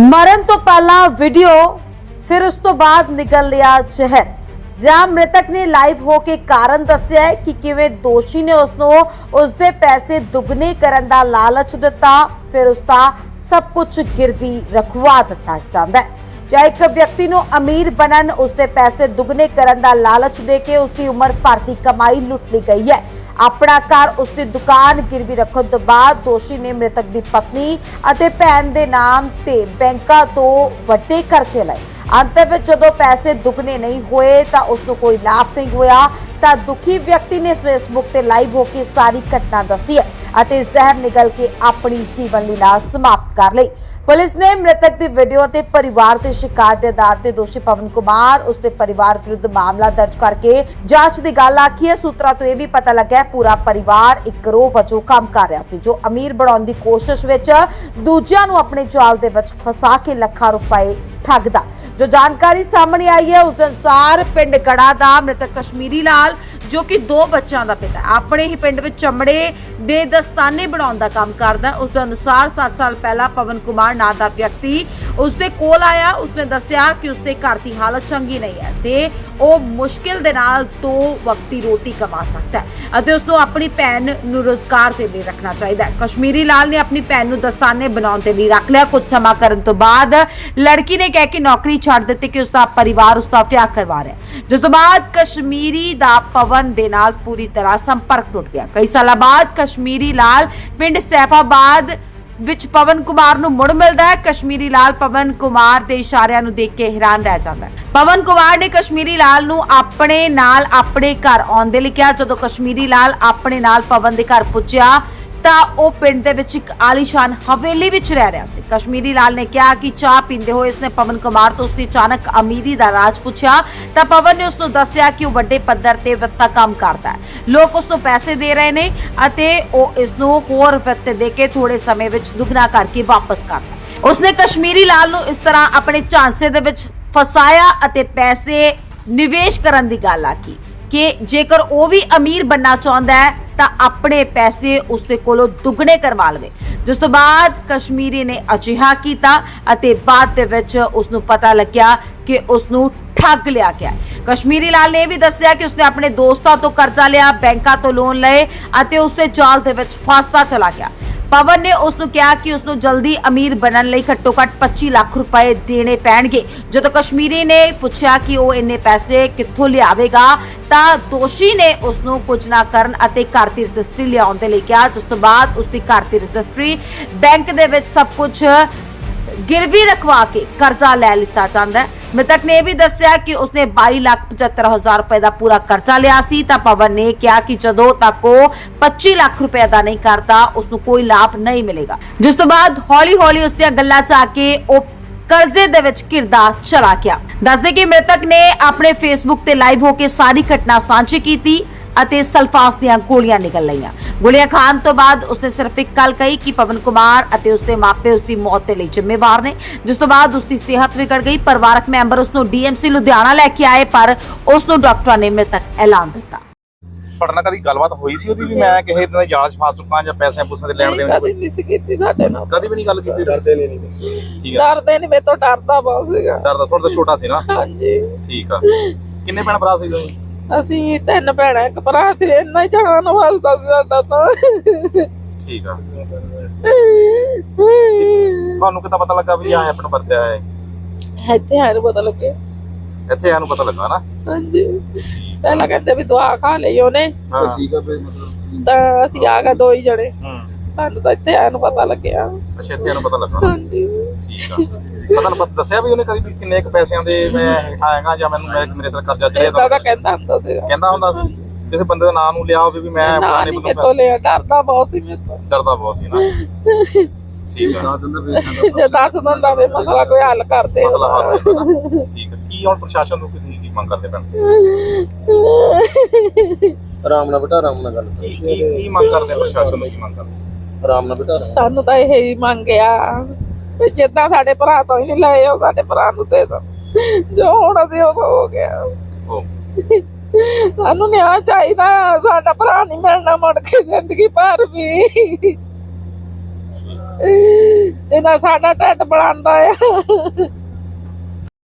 ਮਰਨ ਤੋਂ ਪਹਿਲਾਂ ਵੀਡੀਓ ਫਿਰ ਉਸ ਤੋਂ ਬਾਅਦ ਨਿਕਲ ਲਿਆ ਜ਼ਹਿਰ। ਜਾਂ ਮ੍ਰਿਤਕ ਨੇ ਲਾਈਵ ਹੋ ਕੇ ਕਾਰਨ ਦੱਸਿਆ ਹੈ ਕਿ ਕਿਵੇਂ ਦੋਸ਼ੀ ਨੇ ਉਸ ਨੂੰ ਉਸ ਦੇ ਪੈਸੇ ਦੁੱਗਣੇ ਕਰਨ ਦਾ ਲਾਲਚ ਦਿੱਤਾ, ਫਿਰ ਉਸ ਦਾ ਸਭ ਕੁਝ ਗਿਰਵੀ ਰਖਵਾ ਦਿੱਤਾ ਜਾਂਦਾ ਹੈ। ਜਾਂ ਇੱਕ ਵਿਅਕਤੀ ਨੂੰ ਅਮੀਰ ਬਣਨ ਉਸ ਦੇ ਪੈਸੇ ਦੁੱਗਣੇ ਕਰਨ ਦਾ ਲਾਲਚ ਦੇ ਕੇ ਉਸ ਦੀ ਉਮਰ ਭਰ ਦੀ ਕਮਾਈ ਲੁੱਟ ਲਈ ਗਈ ਹੈ। ਆਪਣਾ ਘਰ ਉਸ ਦੀ ਦੁਕਾਨ ਗਿਰਵੀ ਰੱਖਣ ਤੋਂ ਬਾਅਦ ਦੋਸ਼ੀ ਨੇ ਮ੍ਰਿਤਕ ਦੀ ਪਤਨੀ ਅਤੇ ਭੈਣ ਦੇ ਨਾਮ ਤੇ ਬੈਂਕਾਂ ਤੋਂ ਵੱਡੇ ਖਰਚੇ ਲਏ। ਅੰਤ ਵਿੱਚ ਜਦੋਂ ਪੈਸੇ ਦੁੱਗਣੇ ਨਹੀਂ ਹੋਏ ਤਾਂ ਉਸ ਨੂੰ ਕੋਈ ਲਾਭ ਨਹੀਂ ਹੋਇਆ। ਤਾਂ ਦੁਖੀ ਵਿਅਕਤੀ ਨੇ ਫੇਸਬੁੱਕ ਤੇ ਲਾਈਵ ਹੋ ਕੇ ਸਾਰੀ ਘਟਨਾ ਦੱਸੀ ਹੈ ਅਤੇ ਜ਼ਹਿਰ ਨਿਗਲ ਕੇ ਆਪਣੀ ਜੀਵਨ ਲੀਲਾ ਸਮਾਪਤ ਕਰ ਲਈ। ਪੁਲਿਸ ਨੇ ਮ੍ਰਿਤਕ ਦੀ ਵੀਡੀਓ ਤੇ ਪਰਿਵਾਰ ਦੇ ਸ਼ਿਕਾਇਤ ਦੇ ਆਧਾਰ ਤੇ ਦੋਸ਼ੀ ਪਵਨ ਕੁਮਾਰ ਉਸ ਦੇ ਪਰਿਵਾਰ ਵਿਰੁੱਧ ਮਾਮਲਾ ਦਰਜ ਕਰਕੇ ਜਾਂਚ ਦੀ ਗੱਲ ਆਖੀ ਹੈ। ਸੂਤਰਾਂ ਤੋਂ ਇਹ ਵੀ ਪਤਾ ਲੱਗਾ ਪੂਰਾ ਪਰਿਵਾਰ ਇੱਕ ਗਰੋਹ ਵਜੋਂ ਕੰਮ ਕਰ ਰਿਹਾ ਸੀ, ਜੋ ਅਮੀਰ ਬਣਾਉਣ ਦੀ ਕੋਸ਼ਿਸ਼ ਵਿੱਚ ਦੂਜਿਆਂ ਨੂੰ ਆਪਣੇ ਚਾਲ ਦੇ ਵਿੱਚ ਫਸਾ ਕੇ ਲੱਖਾਂ ਰੁਪਏ ਠੱਗਦਾ। ਜੋ ਜਾਣਕਾਰੀ ਸਾਹਮਣੇ ਆਈ ਹੈ, ਉਸ ਅਨੁਸਾਰ ਪਿੰਡ ਕੜਾ ਦਾ ਮ੍ਰਿਤਕ ਕਸ਼ਮੀਰੀ ਲਾਲ, ਜੋ ਕਿ ਦੋ ਬੱਚਿਆਂ ਦਾ ਪਿਤਾ ਆਪਣੇ ਹੀ ਪਿੰਡ ਵਿੱਚ ਚਮੜੇ ਦੇ ਦਸਤਾਨੇ ਬਣਾਉਣ ਦਾ ਕੰਮ ਕਰਦਾ ਹੈ। ਉਸ ਦੇ ਅਨੁਸਾਰ 7 ਸਾਲ ਪਹਿਲਾਂ ਪਵਨ ਕੁਮਾਰ ਨਾਂ ਦਾ ਵਿਅਕਤੀ ਉਸ ਦੇ ਕੋਲ ਆਇਆ, ਉਸਨੇ ਦੱਸਿਆ ਕਿ ਉਸ ਘਰ ਦੀ ਹਾਲਤ ਚੰਗੀ ਨਹੀਂ ਹੈ ਤੇ ਉਹ ਮੁਸ਼ਕਿਲ ਦੇ ਨਾਲ ਦੋ ਵਕਤ ਰੋਟੀ ਕਮਾ ਸਕਦਾ ਹੈ ਅਤੇ ਉਸ ਨੂੰ ਆਪਣੀ ਭੈਣ ਨੂੰ ਰੋਜ਼ਗਾਰ ਦੇ ਲਈ ਰੱਖਣਾ ਚਾਹੀਦਾ ਹੈ। ਕਸ਼ਮੀਰੀ ਲਾਲ ਨੇ ਆਪਣੀ ਭੈਣ ਨੂੰ ਦਸਤਾਨੇ ਬਣਾਉਣ ਦੇ ਲਈ ਰੱਖ ਲਿਆ। ਕੁਝ ਸਮਾਂ ਕਰਨ ਤੋਂ ਬਾਅਦ ਲੜਕੀ ਨੇ ਕਹਿ ਕੇ ਨੌਕਰੀ ਛੱਡ ਦਿੱਤੀ ਕਿ ਉਸ ਦਾ ਪਰਿਵਾਰ ਉਸ ਦਾ ਵਿਆਹ ਕਰਵਾ ਰਿਹਾ ਜਿਸ ਤੋਂ ਬਾਅਦ ਕਸ਼ਮੀਰੀ ਦਾ ਪਵਨ ਦੇ ਨਾਲ ਪੂਰੀ ਤਰ੍ਹਾਂ ਸੰਪਰਕ ਟੁੱਟ ਗਿਆ। ਕਈ ਸਾਲਾਂ ਬਾਅਦ ਕਸ਼ਮੀਰੀ ਲਾਲ ਪਿੰਡ ਸੈਫਾਬਾਦ ਵਿੱਚ ਪਵਨ ਕੁਮਾਰ ਨੂੰ ਮੁੜ ਮਿਲਦਾ ਹੈ। ਕਸ਼ਮੀਰੀ ਲਾਲ ਪਵਨ ਕੁਮਾਰ ਦੇ ਇਸ਼ਾਰਿਆਂ ਨੂੰ ਦੇਖ ਕੇ ਹੈਰਾਨ ਰਹਿ ਜਾਂਦਾ ਹੈ। ਪਵਨ ਕੁਮਾਰ ਨੇ ਕਸ਼ਮੀਰੀ ਲਾਲ ਨੂੰ ਆਪਣੇ ਨਾਲ ਆਪਣੇ ਘਰ ਆਉਣ ਦੇ ਲਈ ਕਿਹਾ। ਜਦੋਂ ਕਸ਼ਮੀਰੀ ਲਾਲ ਆਪਣੇ ਨਾਲ ਪਵਨ ਦੇ ਘਰ ਪੁੱਜਿਆ ਤਾਂ ਉਹ ਪਿੰਡ ਦੇ ਵਿੱਚ ਇੱਕ ਆਲੀਸ਼ਾਨ ਹਵੇਲੀ ਵਿੱਚ ਰਹਿ ਰਿਹਾ ਸੀ। ਕਸ਼ਮੀਰੀ ਲਾਲ ਨੇ ਕਿਹਾ ਕਿ ਚਾਹ ਪੀਂਦੇ ਹੋਏ ਇਸਨੇ ਪਵਨ ਕੁਮਾਰ ਤੋਂ ਉਸਦੀ ਅਚਾਨਕ ਅਮੀਰੀ ਦਾ ਰਾਜ ਪੁੱਛਿਆ। ਤਾਂ ਪਵਨ ਨੇ ਉਸ ਨੂੰ ਦੱਸਿਆ ਕਿ ਉਹ ਵੱਡੇ ਪੱਧਰ ਤੇ ਵਿੱਤਾ ਕੰਮ ਕਰਦਾ ਹੈ। ਲੋਕ ਉਸ ਨੂੰ ਪੈਸੇ ਦੇ ਰਹੇ ਨੇ ਅਤੇ ਉਹ ਇਸ ਨੂੰ ਹੋਰ ਵਿੱਤ ਦੇ ਕੇ ਥੋੜੇ ਸਮੇਂ ਵਿੱਚ ਦੁੱਗਣਾ ਕਰਕੇ ਵਾਪਸ ਕਰਦਾ ਉਸਨੇ ਕਸ਼ਮੀਰੀ ਲਾਲ ਨੂੰ ਇਸ ਤਰ੍ਹਾਂ ਆਪਣੇ ਝਾਂਸੇ ਦੇ ਵਿੱਚ ਫਸਾਇਆ ਅਤੇ ਪੈਸੇ ਨਿਵੇਸ਼ ਕਰਨ ਦੀ ਗੱਲ ਆਖੀ ਕਿ ਜੇਕਰ ਉਹ ਵੀ ਅਮੀਰ ਬੰਨਾ ਚਾਹੁੰਦਾ ਹੈ ਤਾਂ ਆਪਣੇ ਪੈਸੇ ਉਸਦੇ ਕੋਲੋਂ ਦੁੱਗਣੇ ਕਰਵਾ ਲਵੇ। ਜਿਸ ਤੋਂ ਬਾਅਦ ਕਸ਼ਮੀਰੀ ਨੇ ਅਜਿਹਾ ਕੀਤਾ ਅਤੇ ਬਾਅਦ ਦੇ ਵਿੱਚ ਉਸ ਨੂੰ ਪਤਾ ਲੱਗਿਆ ਕਿ ਉਸ ਨੂੰ ਠੱਗ ਲਿਆ ਗਿਆ ਕਸ਼ਮੀਰੀ ਲਾਲ ਨੇ ਇਹ ਵੀ ਦੱਸਿਆ ਕਿ ਉਸਨੇ ਆਪਣੇ ਦੋਸਤਾਂ ਤੋਂ ਕਰਜ਼ਾ ਲਿਆ, ਬੈਂਕਾਂ ਤੋਂ ਲੋਨ ਲਏ ਅਤੇ ਉਸਦੇ ਜਾਲ ਦੇ ਵਿੱਚ ਫਸਦਾ ਚਲਾ ਗਿਆ। ਪਵਨ ਨੇ ਉਸ ਨੂੰ ਕਿਹਾ ਕਿ ਉਸ ਨੂੰ ਜਲਦੀ ਅਮੀਰ ਬਣਨ ਲਈ ਘੱਟੋ ਘੱਟ 25 ਲੱਖ ਰੁਪਏ ਦੇਣੇ ਪੈਣਗੇ। ਜਦੋਂ ਕਸ਼ਮੀਰੀ ਨੇ ਪੁੱਛਿਆ ਕਿ ਉਹ ਇੰਨੇ ਪੈਸੇ ਕਿੱਥੋਂ ਲਿਆਵੇਗਾ, ਤਾਂ ਦੋਸ਼ੀ ਨੇ ਉਸ ਨੂੰ ਕੁਝ ਨਾ ਕਰਨ ਅਤੇ ਘਰ ਦੀ ਰਜਿਸਟਰੀ ਲਿਆਉਣ ਦੇ ਲਈ ਕਿਹਾ। ਜਿਸ ਤੋਂ ਬਾਅਦ ਉਸ ਦੀ ਘਰ ਦੀ ਰਜਿਸਟਰੀ ਬੈਂਕ ਦੇ ਵਿੱਚ ਸਭ ਕੁਝ ਗਿਰਵੀ ਰਖਵਾ ਕੇ ਕਰਜ਼ਾ ਲੈ ਲਿੱਤਾ ਜਾਂਦਾ ਹੈ। ਮ੍ਰਿਤਕ ਨੇ ਇਹ ਵੀ ਦੱਸਿਆ ਕਿ ਉਸਨੇ 22 ਲੱਖ 75 ਹਜ਼ਾਰ ਰੁਪਏ ਦਾ ਪੂਰਾ ਕਰਜ਼ਾ ਲਿਆ ਸੀ। ਤਾਂ ਪਵਨ ਨੇ ਕਿਹਾ ਕਿ ਜਦੋਂ ਤੱਕ ਉਹ 25 ਲੱਖ ਰੁਪਏ ਦਾ ਨਹੀਂ ਕਰਦਾ ਉਸ ਨੂੰ ਕੋਈ ਲਾਭ ਨਹੀਂ ਮਿਲੇਗਾ। ਜਿਸ ਤੋਂ ਬਾਅਦ ਹੌਲੀ-ਹੌਲੀ ਉਸ ਦੀਆਂ ਗੱਲਾਂ 'ਚ ਆ ਕੇ ਉਹ ਕਰਜ਼ੇ ਦੇ ਵਿੱਚ ਘਿਰਦਾ ਚਲਾ ਗਿਆ। ਦੱਸਦੇ ਕਿ ਮ੍ਰਿਤਕ ਨੇ ਆਪਣੇ ਫੇਸਬੁੱਕ ਤੇ ਲਾਈਵ ਹੋ ਕੇ ਸਾਰੀ ਘਟਨਾ ਸਾਂਝੀ ਕੀਤੀ। ਅਤੇ ਸਲਫਾਸ ਦੀਆਂ ਗੋਲੀਆਂ ਨਿਕਲ ਲਈਆਂ। ਗੋਲੀਆਂ ਖਾਣ ਤੋਂ ਬਾਅਦ ਉਸਨੇ ਸਿਰਫ ਇੱਕ ਗੱਲ ਕਹੀ ਕਿ ਪਵਨ ਕੁਮਾਰ ਅਤੇ ਉਸਦੇ ਮਾਪੇ ਉਸਦੀ ਮੌਤ ਦੇ ਲਈ ਜ਼ਿੰਮੇਵਾਰ ਨੇ ਜਿਸ ਤੋਂ ਬਾਅਦ ਉਸਦੀ ਸਿਹਤ ਵਿਗੜ ਗਈ। ਪਰਿਵਾਰਕ ਮੈਂਬਰ ਉਸ ਨੂੰ ਡੀਐਮਸੀ ਲੁਧਿਆਣਾ ਲੈ ਕੇ ਆਏ ਪਰ ਉਸ ਨੂੰ ਡਾਕਟਰਾਂ ਨੇ ਮ੍ਰਿਤਕ ਐਲਾਨ ਦਿੱਤਾ। ਤੁਹਾਡੇ ਨਾਲ ਕਦੀ ਗੱਲਬਾਤ ਹੋਈ ਸੀ ਉਹਦੀ ਵੀ? ਮੈਂ ਕਿਸੇ ਦਿਨ ਜਾਂਚ ਫਸ ਚੁੱਕਾ ਜਾਂ ਪੈਸੇ ਪੂਸੇ ਦੇ ਲੈਣ ਦੇਣ ਦੀ ਕਦੀ ਨਹੀਂ ਸੀ ਕੀਤੀ ਸਾਡੇ ਨਾਲ। ਕਦੀ ਵੀ ਨਹੀਂ ਗੱਲ ਕੀਤੀ? ਡਰਦੇ ਨਹੀਂ ਠੀਕ ਆ। ਡਰਦੇ ਨਹੀਂ ਮੇਰੇ ਤੋਂ ਡਰਦਾ ਬਹੁਤ ਸੀਗਾ। ਡਰਦਾ ਥੋੜਾ ਤਾਂ ਛੋਟਾ ਸੀ ਨਾ? ਹਾਂਜੀ। ਠੀਕ ਆ। ਕਿੰਨੇ ਭੈਣ ਭਰਾ ਸੀ ਤੁਸੀਂ ਅਸੀਂ ਤਿੰਨ ਭੈਣਾਂ ਇੱਕ ਭਰਾ ਸੀ ਇੰਨਾ ਹੀ ਜਾਨ ਵਾਸਦਾ ਸੀ ਸਾਡਾ ਤਾਂ। ਠੀਕ ਆ। ਤੁਹਾਨੂੰ ਕਿੱਦਾਂ ਪਤਾ ਲੱਗਾ ਵੀ ਆਹ ਆਪਣਾ ਵਰਤਿਆ ਹੈ? ਇੱਥੇ ਹਾਰ ਪਤਾ ਲੱਗੇ ਇੱਥੇ ਇਹਨੂੰ ਪਤਾ ਲੱਗਾ ਨਾ? ਹਾਂਜੀ। ਪਹਿਲਾਂ ਕਹਿੰਦੇ ਵੀ ਦਵਾ ਖਾ ਲਈ ਉਹਨੇ। ਹਾਂ। ਠੀਕ ਆ ਫਿਰ ਮਤਲਬ ਤਾਂ ਅਸੀਂ ਆ ਗਏ ਦੋ ਹੀ ਜਣੇ। ਹੂੰ। ਸਾਨੂੰ ਤਾਂ ਇੱਥੇ ਆਇਆ ਨੂੰ ਪਤਾ ਲੱਗਿਆ। ਅੱਛਾ ਇੱਥੇ ਇਹਨੂੰ ਪਤਾ ਲੱਗਾ। ਹਾਂਜੀ। ਠੀਕ ਆ। ਪਤਾ ਦੱਸਿਆ ਵੀ ਉਹਨੇ ਕਦੀ ਵੀ ਕਿੰਨੇ ਕੁ ਪੈਸਿਆਂ ਦੇ ਮੈਂ ਆਏਗਾ ਜਾਂ ਮੈਨੂੰ ਮੈਂ- ਮੇਰੇ ਸਿਰ ਕਰਜ਼ਾ ਚੜਿਆ ਦਾ ਕਹਿੰਦਾ ਹੁੰਦਾ ਸੀਗਾ। ਕਹਿੰਦਾ ਹੁੰਦਾ ਸੀ। ਕਿਸੇ ਬੰਦੇ ਦਾ ਨਾਮ ਨੂੰ ਲਿਆ ਹੋਵੇ ਵੀ ਮੈਂ ਫਲਾਣੇ ਨਹੀਂ ਬੰਦੇ ਤੋਂ ਲਿਆ ਡਰਦਾ ਬਹੁਤ ਸੀ ਮੇਰੇ ਤੋਂ ਡਰਦਾ ਬਹੁਤ ਸੀ ਨਾ। ਠੀਕ ਦਿੰਦਾ ਜੇ ਦੱਸ ਦਿੰਦਾ ਵੀ ਮਸਲਾ ਕੋਈ ਹੱਲ ਕਰਦੇ ਮਸਲਾ ਹੱਲ ਹੋ। ਠੀਕ ਹੈ ਕੀ ਹੁਣ ਪ੍ਰਸ਼ਾਸਨ ਨੂੰ ਕੀ ਕੀ ਮੰਗ ਕਰਦੇ ਪੈਣ ਆਰਾਮ ਨਾਲ ਬੇਟਾ ਆਰਾਮ ਨਾਲ ਗੱਲ ਕਰ। ਕੀ ਕੀ ਮੰਗ ਕਰਦੇ ਪ੍ਰਸ਼ਾਸਨ ਨੂੰ ਕੀ ਮੰਗ ਕਰਦੇ ਆਰਾਮ ਨਾਲ ਬੇਟਾ ਸਾਨੂੰ ਤਾਂ ਇਹ ਹੀ ਮੰਗਿਆ ਵੀ ਜਿੱਦਾਂ ਸਾਡੇ ਭਰਾ ਤੋਂ ਹੀ ਨਹੀਂ ਲਏ ਉਹ ਸਾਡੇ ਭਰਾ ਨੂੰ ਦੇ ਦੋ। ਜੋ ਹੁਣ ਅਸੀਂ ਉਹ ਹੋ ਗਿਆ ਸਾਨੂੰ ਨਿਆਂ ਚਾਹੀਦਾ, ਸਾਡਾ ਭਰਾ ਨਹੀਂ ਮਿਲਣਾ ਮੁੜ ਕੇ ਜ਼ਿੰਦਗੀ ਭਰ ਵੀ। ਇਹਦਾ ਸਾਡਾ ਢਿੱਡ ਬਣਾਉਂਦਾ ਆ।